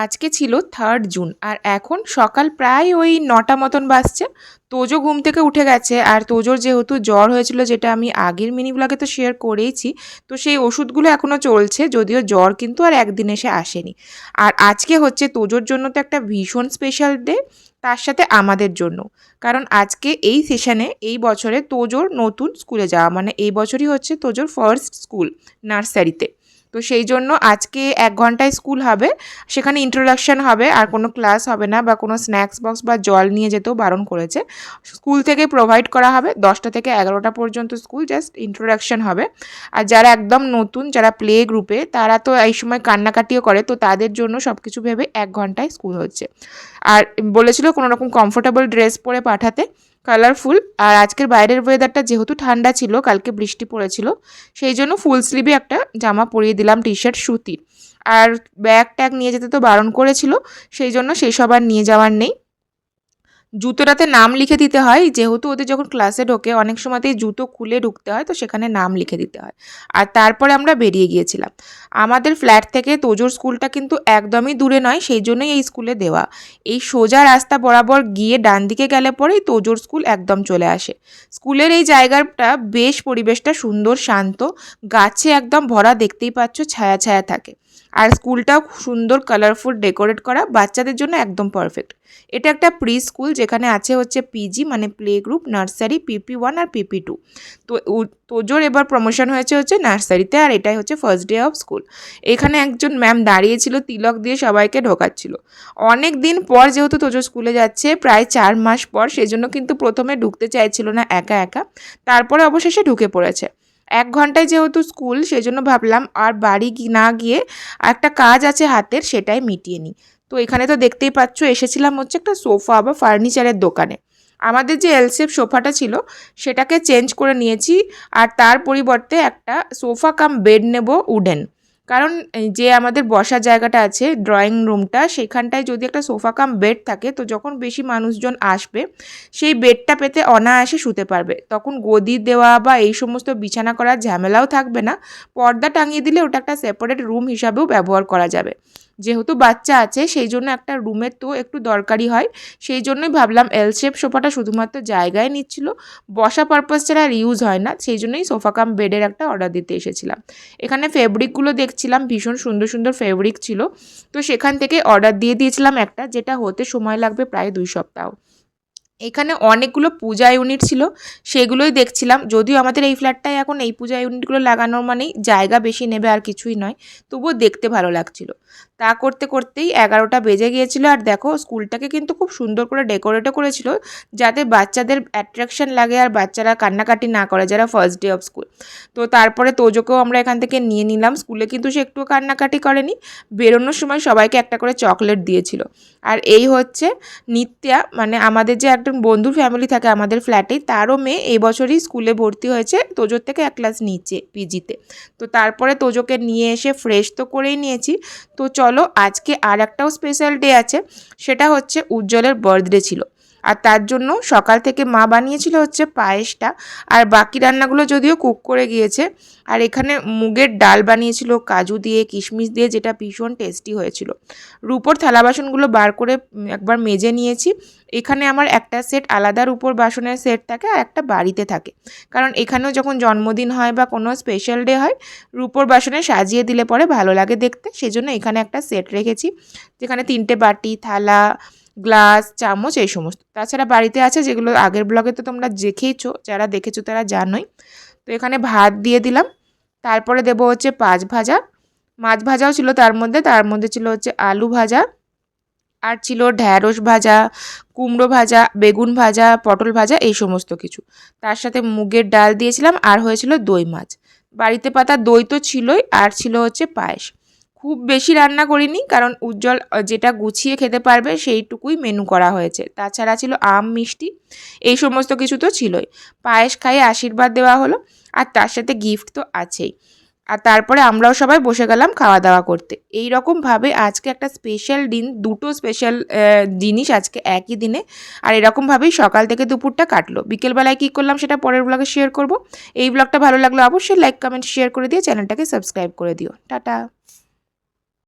আজকে ছিল third June আর এখন সকাল প্রায় ওই নটা মতন বাজছে। তোজো ঘুম থেকে উঠে গেছে, আর তোজোর যেহেতু জ্বর হয়েছিল, যেটা আমি আগের মিনি ব্লগে তো শেয়ার করেইছি, তো সেই ওষুধগুলো এখনও চলছে, যদিও জ্বর কিন্তু আর একদিন এসে আসেনি। আর আজকে হচ্ছে তোজোর জন্য তো একটা ভীষণ স্পেশাল ডে তার সাথে আমাদের জন্য। কারণ আজকে এই সেশনে এই বছরে তোজোর নতুন স্কুলে যাওয়া মানে এই বছরই হচ্ছে তোজোর ফার্স্ট স্কুল নার্সারিতে তো সেই জন্য আজকে এক ঘন্টায় স্কুল হবে, সেখানে ইন্ট্রোডাকশন হবে, আর কোনো ক্লাস হবে না বা কোনো স্ন্যাক্স বক্স বা জল নিয়ে যেতেও বারণ করেছে। স্কুল থেকে প্রোভাইড করা হবে, দশটা থেকে এগারোটা পর্যন্ত স্কুল জাস্ট ইন্ট্রোডাকশন হবে। আর যারা একদম নতুন, যারা প্লে গ্রুপে তারা তো এই সময় কান্নাকাটিও করে, তো তাদের জন্য সব কিছু ভেবে এক ঘন্টায় স্কুল হচ্ছে। আর বলেছিল কোনো রকম কমফোর্টেবল ড্রেস পরে পাঠাতে কালারফুল আর আজকের বাইরের ওয়েদারটা যেহেতু ঠান্ডা ছিল, কালকে বৃষ্টি পড়েছিল, সেই জন্য ফুল স্লিভে একটা জামা পরিয়ে দিলাম টি শার্ট সুতির আর ব্যাগ ট্যাগ নিয়ে যেতে তো বারণ করেছিল, সেই জন্য সেই সব আর নিয়ে যাওয়ার নেই। জুতোটাতে নাম লিখে দিতে হয়। যেহেতু ওদের যখন ক্লাসে ঢোকে, অনেক সময়তেই জুতো খুলে ঢুকতে হয়, তো সেখানে নাম লিখে দিতে হয়। আর তারপরে আমরা বেরিয়ে গিয়েছিলাম। আমাদের ফ্ল্যাট থেকে তোজোর স্কুলটা কিন্তু একদমই দূরে নয়, সেই জন্যই এই স্কুলে দেওয়া। এই সোজা রাস্তা বরাবর গিয়ে ডান দিকে গেলে পরেই তোজোর স্কুল একদম চলে আসে। স্কুলের এই জায়গাটা বেশ পরিবেশটা সুন্দর, শান্ত। গাছে একদম ভরা দেখতেই পাচ্ছ, ছায়া ছায়া থাকে। আর স্কুলটাও সুন্দর কালারফুল ডেকোরেট করা, বাচ্চাদের জন্য একদম পারফেক্ট এটা একটা প্রি স্কুল যেখানে আছে হচ্ছে পিজি মানে play group nursery PP one আর পিপি টু তো তোজোর এবার প্রমোশন হয়েছে হচ্ছে নার্সারিতে আর এটাই হচ্ছে ফার্স্ট ডে অফ স্কুল এখানে একজন ম্যাম দাঁড়িয়েছিল, তিলক দিয়ে সবাইকে ঢোকাচ্ছিল। অনেক দিন পর যেহেতু তোজো স্কুলে যাচ্ছে, প্রায় চার মাস পর, সেজন্য কিন্তু প্রথমে ঢুকতে চাইছিল না একা একা। তারপরে অবশেষে ঢুকে পড়েছে। এক ঘন্টায় যেহেতু স্কুল, সেজন্য ভাবলাম আর বাড়ি না গিয়ে একটা কাজ আছে হাতের, সেটাই মিটিয়ে নিই। তো এখানে তো দেখতেই পাচ্ছ, এসেছিলাম হচ্ছে একটা সোফা বা ফার্নিচারের দোকানে। আমাদের যে এলসেপ সোফাটা ছিল, সেটাকে চেঞ্জ করে নিয়েছি আর তার পরিবর্তে একটা সোফা কাম বেড নেব উডেন। কারণ যে আমাদের বসার জায়গাটা আছে ড্রয়িং রুমটা সেখানটায় যদি একটা সোফা কাম বেড থাকে, তো যখন বেশি মানুষজন আসবে, সেই বেডটা পেতে অনায়াসে শুতে পারবে। তখন গদি দেওয়া বা এই সমস্ত বিছানা করার ঝামেলাও থাকবে না। পর্দা টাঙিয়ে দিলে ওটা একটা সেপারেট রুম হিসাবেও ব্যবহার করা যাবে। যেহেতু বাচ্চা আছে, সেই জন্য একটা রুমের তো একটু দরকারি হয়। সেই জন্যই ভাবলাম এল শেপ সোফাটা শুধুমাত্র জায়গায় নিচ্ছিল। বসা পারপাস ছাড়া আর ইউজ হয় না, সেই জন্যই সোফা কাম বেডের একটা অর্ডার দিতে এসেছিলাম। এখানে ফেব্রিকগুলো দেখছিলাম, ভীষণ সুন্দর সুন্দর ফেব্রিক ছিল। তো সেখান থেকে অর্ডার দিয়ে দিয়েছিলাম একটা, যেটা হতে সময় লাগবে প্রায় দুই সপ্তাহ। এখানে অনেকগুলো পূজা ইউনিট ছিল, সেগুলোই দেখছিলাম। যদিও আমাদের এই ফ্ল্যাটটায় এখন এই পূজা ইউনিটগুলো লাগানোর মানেই জায়গা বেশি নেবে আর কিছুই নয়, তবুও দেখতে ভালো লাগছিল। তা করতে করতেই এগারোটা বেজে গিয়েছিল আর দেখো স্কুলটাকে কিন্তু খুব সুন্দর করে ডেকোরেটও করেছিল, যাতে বাচ্চাদের অ্যাট্রাকশন লাগে আর বাচ্চারা কান্নাকাটি না করে যারা ফার্স্ট ডে অফ স্কুল তো তারপরে তোজোকেও আমরা এখান থেকে নিয়ে নিলাম, স্কুলে কিন্তু সে একটুও কান্নাকাটি করেনি, বেরোনোর সময় সবাইকে একটা করে চকলেট দিয়েছিল। আর এই হচ্ছে নিত্যা মানে আমাদের যে একজন বন্ধুর ফ্যামিলি থাকে আমাদের ফ্ল্যাটে তারও মেয়ে এই বছরই স্কুলে ভর্তি হয়েছে, তোজোর থেকে এক ক্লাস নিচে পিজিতে তো। তারপরে তোজোকে নিয়ে এসে ফ্রেশ তো করেই নিয়েছি। তো চলো আজকে আর একটাও স্পেশাল ডে আছে, সেটা হচ্ছে উজ্জ্বলের বার্থডে ছিল। আর তার জন্য সকাল থেকে মা বানিয়েছিল হচ্ছে পায়েসটা। আর বাকি রান্নাগুলো যদিও কুক করে গিয়েছে, আর এখানে মুগের ডাল বানিয়েছিল, কাজু দিয়ে, কিশমিশ দিয়ে, যেটা ভীষণ টেস্টি হয়েছিল। রুপোর থালা বাসনগুলো বার করে একবার মেজে নিয়েছি। এখানে আমার একটা সেট আলাদা রুপোর বাসনের সেট থাকে আর একটা বাড়িতে থাকে। কারণ এখানেও যখন জন্মদিন হয় বা কোনো স্পেশাল ডে হয়, রুপোর বাসনে সাজিয়ে দিলে পরে ভালো লাগে দেখতে। সেজন্য এখানে একটা সেট রেখেছি, যেখানে তিনটে বাটি, থালা গ্লাস, চামচ, এই সমস্ত। তাছাড়া বাড়িতে আছে যেগুলো আগের ব্লগে তো তোমরা দেখেইছো, যারা দেখেছ তারা জানোই। তো এখানে ভাত দিয়ে দিলাম। তারপরে দেবো হচ্ছে পাঁচ ভাজা। মাছ ভাজাও ছিল তার মধ্যে তার মধ্যে ছিল হচ্ছে আলু ভাজা। আর ছিল ঢ্যাঁড়স ভাজা, কুমড়ো ভাজা, বেগুন ভাজা, পটল ভাজা, এই সমস্ত কিছু। তার সাথে মুগের ডাল দিয়েছিলাম, আর হয়েছিল দই মাছ। বাড়িতে পাতা দই তো ছিলই, আর ছিল হচ্ছে পায়েস। খুব বেশি রান্না করিনি, কারণ উজ্জ্বল যেটা গুছিয়ে খেতে পারবে সেইটুকুই মেনু করা হয়েছে। তাছাড়া ছিল আম, মিষ্টি, এই সমস্ত কিছু তো ছিলই। পায়েস খাইয়ে আশীর্বাদ দেওয়া হলো, আর তার সাথে গিফট তো আছেই। আর তারপরে আমরাও সবাই বসে গেলাম খাওয়া দাওয়া করতে। এই রকমভাবে আজকে একটা স্পেশাল দিন, দুটো স্পেশাল জিনিস আজকে একই দিনে। আর এরকমভাবেই সকাল থেকে দুপুরটা কাটলো। বিকেলবেলায় কী করলাম সেটা পরের ব্লগে শেয়ার করব। এই ব্লগটা ভালো লাগল অবশ্যই লাইক কমেন্ট শেয়ার করে দিয়ে চ্যানেলটাকে সাবস্ক্রাইব করে দিও। টাটা!